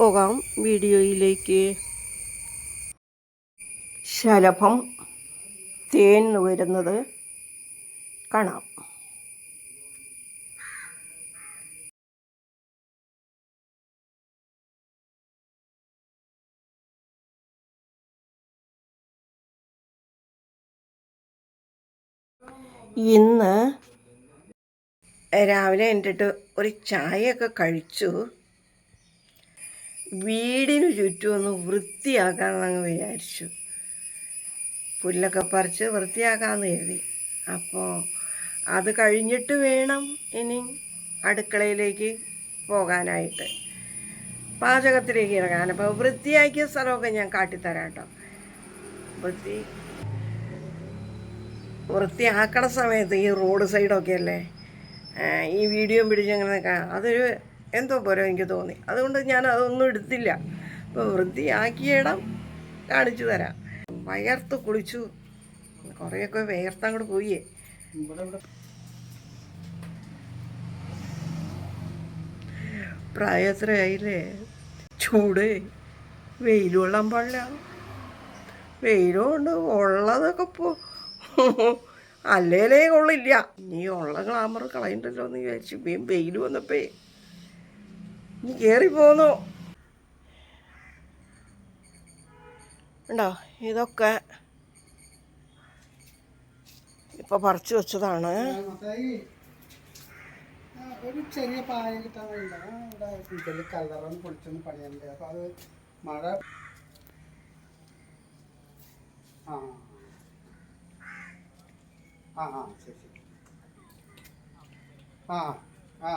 പോകാം വീഡിയോയിലേക്ക്. ശലഭം തേൻ വരുന്നത് കാണാം. ഇന്ന് രാവിലെ എന്റെ ഒരു ചായയൊക്കെ കഴിച്ചു. വീടിന് ചുറ്റും ഒന്ന് വൃത്തിയാക്കാമെന്ന് അങ്ങ് വിചാരിച്ചു. പുല്ലൊക്കെ പറിച്ച് വൃത്തിയാക്കാമെന്ന് കരുതി. അപ്പോൾ അത് കഴിഞ്ഞിട്ട് വേണം ഇനി അടുക്കളയിലേക്ക് പോകാനായിട്ട്. പാചകത്തിലേക്ക് ഇറങ്ങാൻ. അപ്പോൾ വൃത്തിയാക്കിയ സ്ഥലമൊക്കെ ഞാൻ കാട്ടിത്തരാം കേട്ടോ. വൃത്തി വൃത്തിയാക്കണ സമയത്ത് ഈ റോഡ് സൈഡൊക്കെ അല്ലേ? ഈ വീഡിയോ പിടിച്ചങ്ങനെ നിൽക്കാം. അതൊരു എന്തോ പോലെ എനിക്ക് തോന്നി. അതുകൊണ്ട് ഞാൻ അതൊന്നും എടുത്തില്ല. അപ്പോൾ വൃത്തിയാക്കിയിടം കാണിച്ചു തരാം. വയർത്ത് കുളിച്ചു. കുറേയൊക്കെ വേർത്ത് അങ്ങോട്ട് പോയേ പ്രായത്രയായില്ലേ? ചൂട്. വെയിൽ കൊള്ളാൻ പാടില്ല. വെയിലുകൊണ്ട് ഉള്ളതൊക്കെ പോ. അല്ലേലേ കൊള്ളില്ല. നീ ഉള്ള ഗ്ലാമർ കളയണ്ടല്ലോ എന്ന് വിചാരിച്ചു വെയിൽ വന്നപ്പേ കയറി പോന്നു. ഉണ്ടോ? ഇതൊക്കെ ഇപ്പൊ പറിച്ചു വെച്ചതാണ്. ഒരു ചെറിയ പായ കിട്ടാൻ വേണ്ട കളറൊന്ന് പൊളിച്ചൊന്ന് പണിയുണ്ട് അപ്പൊ അത് മഴ ആ. ആ ആ ശരി ശരി. ആ ആ.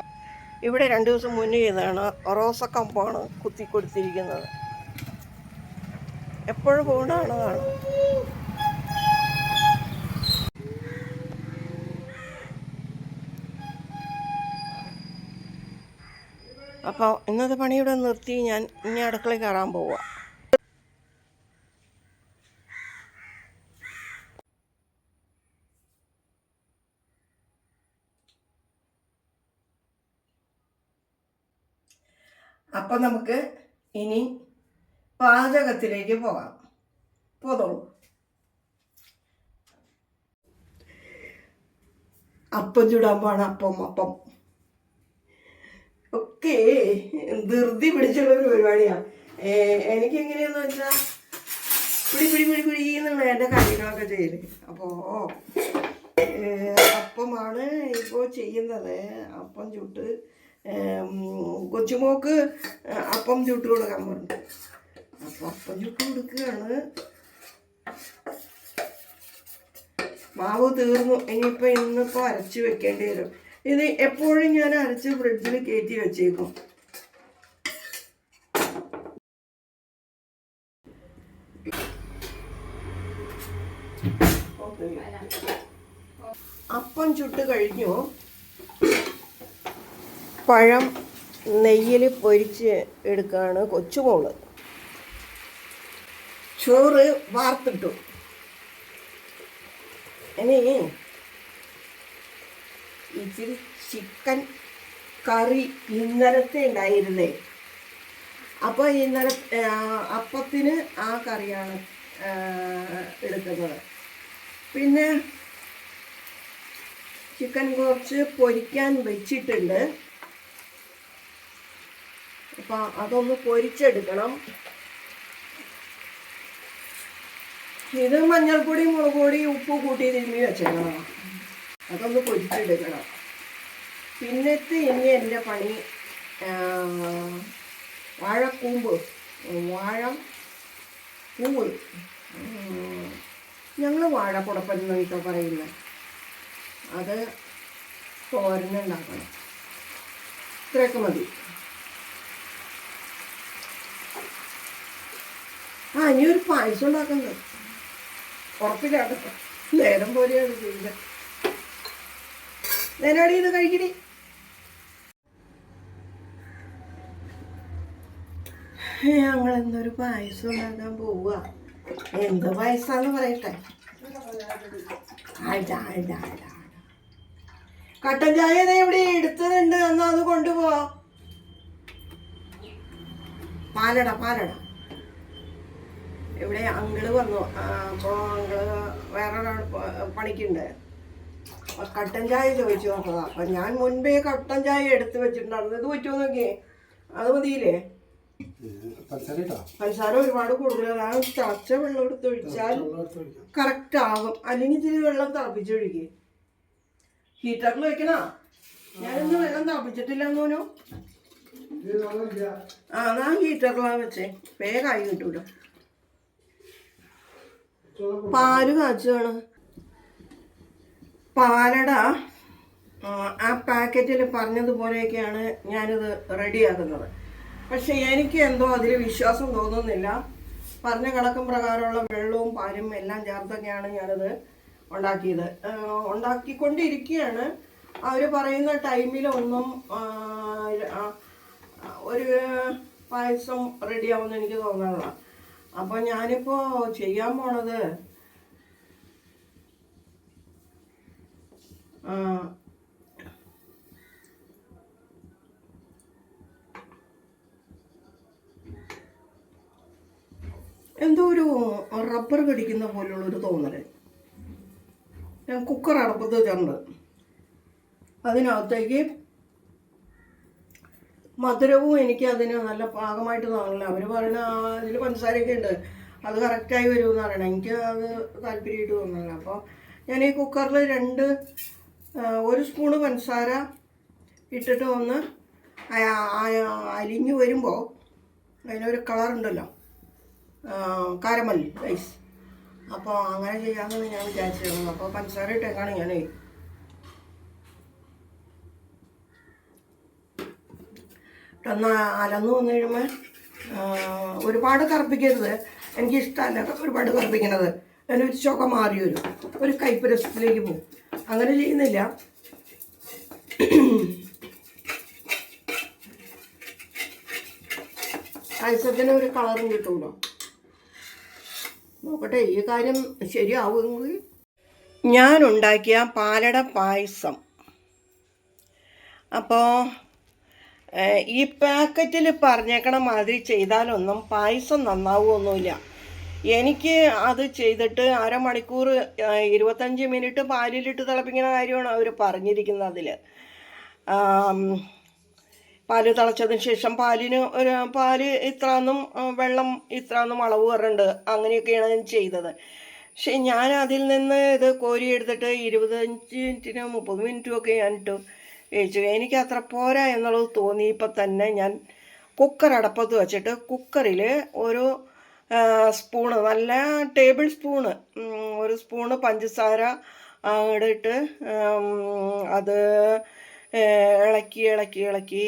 ഇവിടെ രണ്ട് ദിവസം മുന്നേ ഇതാണ് റോസ കമ്പാണ് കുത്തി കൊടുത്തിരിക്കുന്നത്. എപ്പോഴും പോകുന്നതാണ് കാണും അപ്പോൾ ഇന്നത്തെ പണിയുടെ നിർത്തി. ഞാൻ ഇനി അടുക്കളയിൽ കയറാൻ പോവുക അപ്പം നമുക്ക് ഇനി പാചകത്തിലേക്ക് പോകാം. പോതോളൂ അപ്പം ചുടാൻ പോണ അപ്പം അപ്പം. ഒക്കെ ധൃതി പിടിച്ചുള്ള ഒരു പരിപാടിയാണ് എനിക്ക് എങ്ങനെയാന്ന് വെച്ചാൽ പിടി പിടി പിടി പിടി എന്നുള്ള എന്റെ കാര്യങ്ങളൊക്കെ ചെയ്യൽ. അപ്പോൾ അപ്പമാണ് ഇപ്പോൾ ചെയ്യുന്നത്. അപ്പം ചുട്ട് കൊച്ചുമോക്ക് അപ്പം ചുട്ട് കൊടുക്കാൻ പറഞ്ഞു. അപ്പം അപ്പം ചുട്ട് കൊടുക്കുകയാണ്. മാവ് തീർന്നു. ഇനിയിപ്പോൾ ഇന്നിപ്പോൾ അരച്ച് വെക്കേണ്ടി വരും. ഇത് എപ്പോഴും ഞാൻ അരച്ച് ഫ്രിഡ്ജിൽ കയറ്റി വെച്ചേക്കും. അപ്പം ചുട്ട് കഴിഞ്ഞു. പഴം നെയ്യിൽ പൊരിച്ച് എടുക്കുകയാണ് കൊച്ചുമോൾ. ചോറ് വാർത്തിട്ടു. ഇനി ഇച്ചിരി ചിക്കൻ കറി ഇന്നലത്തെ ഉണ്ടായിരുന്നേ. അപ്പോൾ ഇന്നലെ അപ്പത്തിന് ആ കറിയാണ് എടുക്കുന്നത്. പിന്നെ ചിക്കൻ കുറച്ച് പൊരിക്കാൻ വെച്ചിട്ടുണ്ട്. അപ്പം അതൊന്ന് പൊരിച്ചെടുക്കണം. ഇത് മഞ്ഞൾപ്പൊടി മുളക് പൊടി ഉപ്പ് കൂട്ടി തിരുമ്മി വെച്ചേക്കണം. അതൊന്ന് പൊരിച്ചെടുക്കണം. പിന്നത്തെ ഇനി എന്റെ പണി വാഴക്കൂമ്പ് വാഴ പൂവ് ഞങ്ങൾ വാഴക്കുടപ്പൻ എന്നൊക്കെ പറയുന്നത് അത് തോരനുണ്ടാക്കണം. ഇത്രയൊക്കെ മതി. ആ ഇനി ഒരു പായസം ഉണ്ടാക്കുന്നത് ഉറപ്പിലാണ് നേരം പോലെയാണ് ചെയ്യുന്നത് നേരാടി ഇത് കഴിക്കണേ ഞങ്ങൾ എന്തൊരു പായസം ഉണ്ടാക്കാൻ പോവുക എന്ത് പായസാന്ന് പറയട്ടെ. കട്ടൻ ചായ ഇവിടെ എടുത്തതുണ്ട് എന്നാ അത് കൊണ്ടുപോ പാലട പാലട. ഇവിടെ അങ്കിൾ വന്നു. അപ്പോൾ അങ്കിൾ വേറെ പണിക്കുണ്ട്. കട്ടൻ ചായ ചോദിച്ചു നോക്കുക അപ്പം ഞാൻ മുൻപേ കട്ടൻ ചായ എടുത്ത് വെച്ചിട്ടുണ്ടായിരുന്നു. ഇത് പറ്റുമോ നോക്കിയേ? അത് മതിയില്ലേ? പഞ്ചസാര ഒരുപാട് കൂടുതലാണ് തിളച്ച വെള്ളം എടുത്ത് ഒഴിച്ചാൽ കറക്റ്റ് ആകും. അല്ലെങ്കിൽ ഇത്തിരി വെള്ളം തിളപ്പിച്ചൊഴിക്കേ ഹീറ്ററിൽ വെക്കണോ? ഞാനിന്ന് വെള്ളം തിളപ്പിച്ചിട്ടില്ല എന്നോനോ ആ എന്നാ ഹീറ്ററിലാണ് വെച്ചേ. വേഗമായി കിട്ടൂലോ. പാൽ കാച്ചുവാണ്. പാലട ആ, പാക്കറ്റിൽ പറഞ്ഞതുപോലെയൊക്കെയാണ് ഞാനിത് റെഡിയാക്കുന്നത്. പക്ഷെ എനിക്ക് എന്തോ അതിൽ വിശ്വാസം തോന്നുന്നില്ല. പറഞ്ഞ കണക്കും പ്രകാരമുള്ള വെള്ളവും പാലും എല്ലാം ചേർത്തൊക്കെയാണ് ഞാനത് ഉണ്ടാക്കിയത്. ഉണ്ടാക്കിക്കൊണ്ടിരിക്കുകയാണ്. അവർ പറയുന്ന ആ, ആ, ഒരു പായസം റെഡിയാവുമെന്ന് എനിക്ക് തോന്നുന്നതാണ് അപ്പോൾ ഞാനിപ്പോ ചെയ്യാൻ പോണത് എന്തോ ഒരു റബ്ബർ കടിക്കുന്ന പോലുള്ള ഒരു തോന്നൽ. ഞാൻ കുക്കർ അടപ്പത്ത് വെച്ചിട്ടുണ്ട്. അതിനകത്തേക്ക് മധുരവും എനിക്ക് അതിന് നല്ല പാകമായിട്ട് തോന്നില്ല അവർ പറയുന്ന അതിൽ പഞ്ചസാരയൊക്കെ ഉണ്ട്. അത് കറക്റ്റായി വരുമെന്ന് പറയണം എനിക്ക് അത് താല്പര്യമായിട്ട് തോന്നുന്നില്ല അപ്പോൾ ഞാൻ ഈ കുക്കറിൽ രണ്ട് ഒരു സ്പൂണ് പഞ്ചസാര ഇട്ടിട്ട് ഒന്ന് അലിഞ്ഞു വരുമ്പോൾ അതിനൊരു കളറുണ്ടല്ലോ കാരമൽ റൈസ് അപ്പോൾ അങ്ങനെ ചെയ്യാമെന്നാണ് ഞാൻ വിചാരിച്ചിരുന്നത് അപ്പോൾ പഞ്ചസാര ഇട്ടേക്കാണ് ഞാനേ. ഒന്ന് അലന്ന് വന്നു കഴിയുമ്പോൾ ഒരുപാട് കറുപ്പിക്കരുത്. എനിക്ക് ഇഷ്ടമല്ല ഒരുപാട് കറുപ്പിക്കണത്. അതിനൊരു ചുക മാറി വരും. ഒരു കൈപ്പുരസത്തിലേക്ക് പോകും. അങ്ങനെ ചെയ്യുന്നില്ല. പായസത്തിന് ഒരു കളറും കിട്ടുമല്ലോ നോക്കട്ടെ ഈ കാര്യം ശരിയാവുമെങ്കിൽ. ഞാൻ ഉണ്ടാക്കിയ പാലട പായസം. അപ്പോൾ ഈ പാക്കറ്റിൽ പറഞ്ഞേക്കണ മാതിരി ചെയ്താലൊന്നും പായസം നന്നാവുമൊന്നുമില്ല എനിക്ക് അത് ചെയ്തിട്ട് അരമണിക്കൂർ ഇരുപത്തഞ്ച് മിനിറ്റ് പാലിലിട്ട് തിളപ്പിക്കുന്ന കാര്യമാണ് അവർ പറഞ്ഞിരിക്കുന്നത് അതിൽ പാൽ തിളച്ചതിന് ശേഷം പാലിന് ഒരു പാൽ ഇത്രയൊന്നും വെള്ളം ഇത്രയൊന്നും അളവ് വരണ്ട്. അങ്ങനെയൊക്കെയാണ് ഞാൻ ചെയ്തത്. പക്ഷെ ഞാൻ അതിൽ നിന്ന് ഇത് കോരി എടുത്തിട്ട് ഇരുപത്തഞ്ച് മിനിറ്റിനോ മുപ്പത് മിനിറ്റും ഒക്കെ ഞാനിട്ട് വേവിച്ചു എനിക്ക് അത്ര പോരാ എന്നുള്ളത് തോന്നിയപ്പോൾ തന്നെ ഞാൻ കുക്കർ അടപ്പത്ത് വച്ചിട്ട് കുക്കറിൽ ഒരു സ്പൂണ് നല്ല ടേബിൾ സ്പൂണ് ഒരു സ്പൂണ് പഞ്ചസാര ഇട്ട് അത് ഇളക്കി ഇളക്കി ഇളക്കി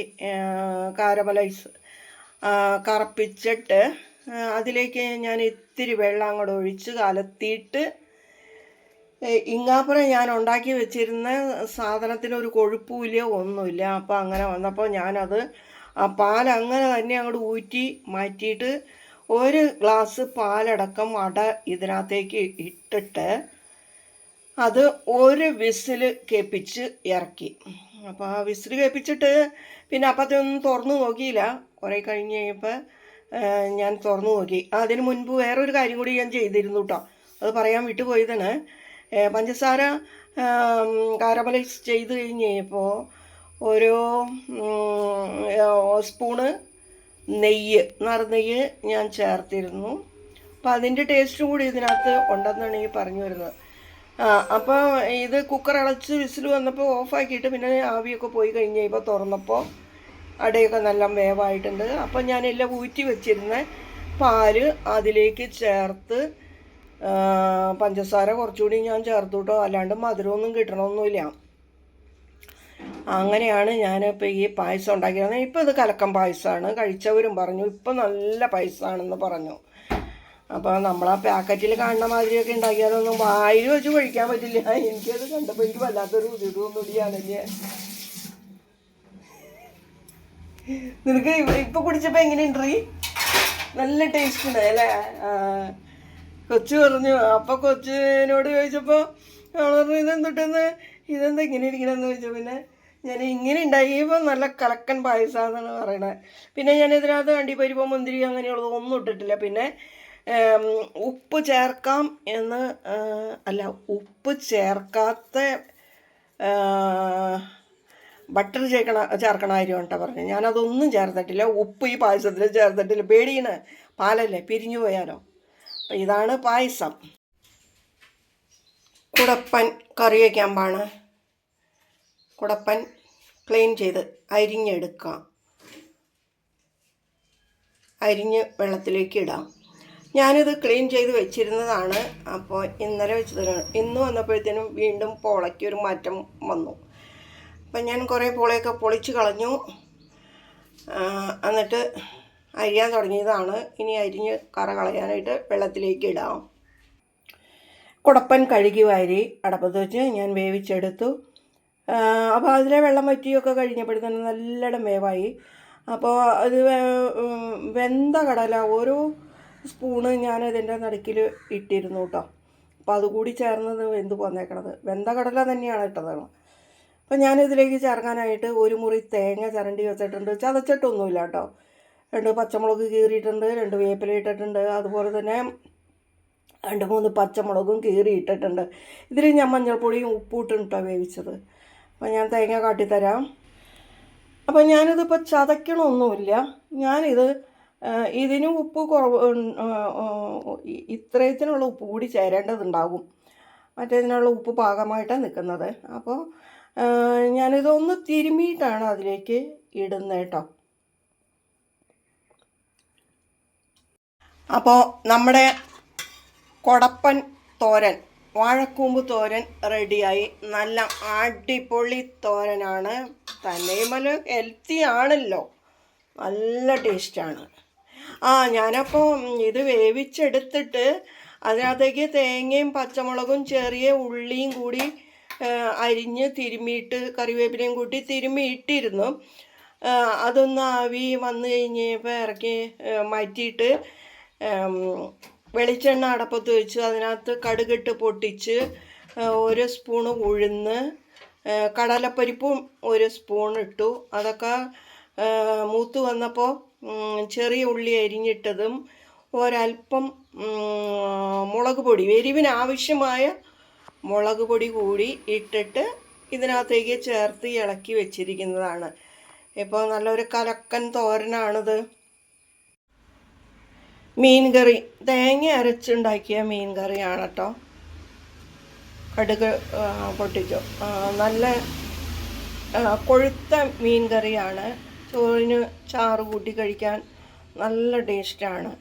കാരമലൈസ് കറപ്പിച്ചിട്ട് അതിലേക്ക് ഞാൻ ഇത്തിരി വെള്ളം അങ്ങോട്ട് ഒഴിച്ച് കലത്തിയിട്ട് ഇങ്ങാപ്പുറം ഞാൻ ഉണ്ടാക്കി വെച്ചിരുന്ന സാധനത്തിന് ഒരു കൊഴുപ്പുമില്ല ഒന്നുമില്ല. അപ്പോൾ അങ്ങനെ വന്നപ്പോൾ ഞാനത് ആ പാൽ അങ്ങനെ തന്നെ അങ്ങോട്ട് ഊറ്റി മാറ്റിയിട്ട് ഒരു ഗ്ലാസ് പാലടക്കം അട ഇതിനകത്തേക്ക് ഇട്ടിട്ട് അത് ഒരു വിസിൽ കേൾപ്പിച്ച് ഇറക്കി. അപ്പോൾ ആ വിസിൽ കേൾപ്പിച്ചിട്ട് പിന്നെ അപ്പത്തൊന്നും തുറന്നു നോക്കിയില്ല. കുറേ കഴിഞ്ഞ് കഴിഞ്ഞപ്പോൾ ഞാൻ തുറന്നു നോക്കി. അതിന് മുൻപ് വേറൊരു കാര്യം കൂടി ഞാൻ ചെയ്തിരുന്നു കേട്ടോ അത് പറയാൻ വിട്ടുപോയതാണ്. പഞ്ചസാര കാരമലൈസ് ചെയ്ത് കഴിഞ്ഞ് കഴിഞ്ഞപ്പോൾ ഒരു സ്പൂണ് നെയ്യ് നറുനെയ്യ് ഞാൻ ചേർത്തിരുന്നു. അപ്പം അതിന്റെ ടേസ്റ്റും കൂടി ഇതിനകത്ത് ഉണ്ടെന്നാണ് ഈ പറഞ്ഞു വരുന്നത്. അപ്പോൾ ഇത് കുക്കർ അടച്ച് വിസിൽ വന്നപ്പോൾ ഓഫാക്കിയിട്ട് പിന്നെ ആവിയൊക്കെ പോയി കഴിഞ്ഞ് ഇപ്പോൾ തുറന്നപ്പോൾ അടയൊക്കെ നല്ല വേവായിട്ടുണ്ട്. അപ്പം ഞാൻ എല്ലാം ഊറ്റി വെച്ചിരുന്ന പാൽ അതിലേക്ക് ചേർത്ത് പഞ്ചസാര കുറച്ചുകൂടി ഞാൻ ചേർത്തു കേട്ടോ അല്ലാണ്ട് മധുരമൊന്നും കിട്ടണമൊന്നുമില്ല. അങ്ങനെയാണ് ഞാൻ ഞാനിപ്പോൾ ഈ പായസം ഉണ്ടാക്കിയത് ഇപ്പോൾ ഇത് കലക്കം പായസമാണ്. കഴിച്ചവരും പറഞ്ഞു ഇപ്പം നല്ല പായസമാണെന്ന് പറഞ്ഞു. അപ്പോൾ നമ്മൾ ആ പാക്കറ്റിൽ കാണുന്ന മാതിരിയൊക്കെ ഉണ്ടാക്കിയാലൊന്നും വായിൽ വെച്ച് കഴിക്കാൻ പറ്റില്ല. എനിക്കത് കണ്ടപ്പോൾ എനിക്ക് വല്ലാത്തൊരു ഇതൊന്നുകൂടിയാണ് ഞാൻ നിനക്ക് ഇപ്പം കുടിച്ചപ്പോൾ കുടിച്ചപ്പോ എങ്ങനെയുണ്ട് നല്ല ടേസ്റ്റ് ഉണ്ട് അല്ലേ. കൊച്ചു പറഞ്ഞു അപ്പൊ കൊച്ചിനോട് ചോദിച്ചപ്പോ അവൾ പറഞ്ഞു ഇതെന്തൊട്ടെന്ന് ഇതെന്താ ഇങ്ങനെ ഇരിക്കണെന്ന് ചോദിച്ചു. പിന്നെ ഞാൻ ഇങ്ങനെ ഉണ്ടായി ഉണ്ടാക്കിയപ്പോൾ നല്ല കലക്കൻ പായസമെന്നാണ് പറയണത് പിന്നെ ഞാൻ ഇതിനകത്ത് അണ്ടിപ്പരിപ്പ് മുന്തിരി അങ്ങനെയുള്ളത് ഒന്നും ഇട്ടിട്ടില്ല. പിന്നെ ഉപ്പ് ചേർക്കാം എന്ന് അല്ല ഉപ്പ് ചേർക്കാത്ത ബട്ടർ ചേർക്കണ ചേർക്കണ കാര്യം കേട്ടോ പറഞ്ഞു. ഞാനതൊന്നും ചേർത്തിട്ടില്ല. ഉപ്പ് ഈ പായസത്തിൽ ചേർത്തിട്ടില്ല. പേടിയാണ് പാലല്ലേ? പിരിഞ്ഞു പോയാലോ? ഇതാണ് പായസം. കുടപ്പൻ കറി വയ്ക്കാൻ പാണ്. കുടപ്പൻ ക്ലീൻ ചെയ്ത് അരിഞ്ഞെടുക്കാം. അരിഞ്ഞ് വെള്ളത്തിലേക്ക് ഇടാം. ഞാനിത് ക്ലീൻ ചെയ്ത് വെച്ചിരുന്നതാണ്. അപ്പോൾ ഇന്നലെ വെച്ചത്. ഇന്ന് വന്നപ്പോഴത്തേനും വീണ്ടും പോളയ്ക്ക് ഒരു മാറ്റം വന്നു. അപ്പം ഞാൻ കുറേ പോളയൊക്കെ പൊളിച്ച് കളഞ്ഞു. എന്നിട്ട് അരിയാൻ തുടങ്ങിയതാണ്. ഇനി അരിഞ്ഞ് കറ കളയാനായിട്ട് വെള്ളത്തിലേക്ക് ഇടാം. കുടപ്പൻ കഴുകി വാരി അടപ്പത്ത് വെച്ച് ഞാൻ വേവിച്ചെടുത്തു. അപ്പോൾ അതിലെ വെള്ളം വറ്റിയൊക്കെ കഴിഞ്ഞപ്പോഴത്തേന് നല്ലിടം വേവായി. അപ്പോൾ അത് വെന്ത കടല ഓരോ സ്പൂണ് ഞാൻ ഇതിന്റെ നടുക്കിൽ ഇട്ടിരുന്നു കേട്ടോ അപ്പോൾ അതുകൂടി ചേർന്നത് വെന്ത് പോന്നേക്കണത്. വെന്ത കടല തന്നെയാണ് ഇട്ടത്. അപ്പം ഞാനിതിലേക്ക് ചേർക്കാനായിട്ട് ഒരു മുറി തേങ്ങ ചിരണ്ടി വെച്ചിട്ടുണ്ട്. ചതച്ചിട്ടൊന്നുമില്ല കേട്ടോ രണ്ട് പച്ചമുളക് കീറിയിട്ടുണ്ട് രണ്ട് വേപ്പില ഇട്ടിട്ടുണ്ട്. അതുപോലെ തന്നെ രണ്ട് മൂന്ന് പച്ചമുളകും കീറി ഇട്ടിട്ടുണ്ട്. ഇതിൽ ഞാൻ മഞ്ഞൾപ്പൊടിയും ഉപ്പും ഇട്ടിട്ടാണ് വേവിച്ചത്. അപ്പോൾ ഞാൻ തേങ്ങ കാട്ടിത്തരാം. അപ്പോൾ ഞാനിതിപ്പോൾ ചതയ്ക്കണമൊന്നുമില്ല ഞാനിത് ഇതിന് ഉപ്പ് കുറവ് ഇത്രയത്തിനുള്ള ഉപ്പ് കൂടി ചേരേണ്ടതുണ്ടാകും. മറ്റേതിനുള്ള ഉപ്പ് പാകമായിട്ടാണ് നിൽക്കുന്നത് അപ്പോൾ ഞാനിതൊന്ന് തിരുമിയിട്ടാണ് അതിലേക്ക് ഇടുന്നത് കേട്ടോ അപ്പോൾ നമ്മുടെ കൊടപ്പൻ തോരൻ വാഴക്കൂമ്പ് തോരൻ റെഡിയായി. നല്ല അടിപൊളി തോരനാണ്. തന്നെയുമല്ല ഹെൽത്തി ആണല്ലോ. നല്ല ടേസ്റ്റാണ് ആ ഞാനപ്പോൾ ഇത് വേവിച്ചെടുത്തിട്ട് അതിനകത്തേക്ക് തേങ്ങയും പച്ചമുളകും ചെറിയ ഉള്ളിയും കൂടി അരിഞ്ഞ് തിരുമ്മിയിട്ട് കറിവേപ്പിലയും കൂട്ടി തിരുമ്മി ഇട്ടിരുന്നു ആ, അതൊന്ന് ആവി വന്നു കഴിഞ്ഞപ്പോൾ ഇറക്കി മാറ്റിയിട്ട് വെളിച്ചെണ്ണ അടപ്പത്ത് വെച്ച് അതിനകത്ത് കടുകിട്ട് പൊട്ടിച്ച് ഒരു സ്പൂണ് ഉഴുന്ന് കടലപ്പരിപ്പും ഒരു സ്പൂൺ ഇട്ടു. അതൊക്കെ മൂത്ത് വന്നപ്പോൾ ചെറിയ ഉള്ളി അരിഞ്ഞിട്ടതും ഒരല്പം ഉം, മുളക് പൊടി എരിവിന് ആവശ്യമായ മുളക് പൊടി കൂടി ഇട്ടിട്ട് ഇതിനകത്തേക്ക് ചേർത്ത് ഇളക്കി വെച്ചിരിക്കുന്നതാണ്. ഇപ്പോൾ നല്ലൊരു കലക്കൻ തോരനാണിത്. മീൻ കറി തേങ്ങ അരച്ചുണ്ടാക്കിയ മീൻ കറിയാണ് കേട്ടോ കടുക് പൊട്ടിച്ചോ നല്ല കൊഴുത്ത മീൻ കറിയാണ് ചോറിന് ചാറ് കൂട്ടി കഴിക്കാൻ നല്ല ടേസ്റ്റാണ്.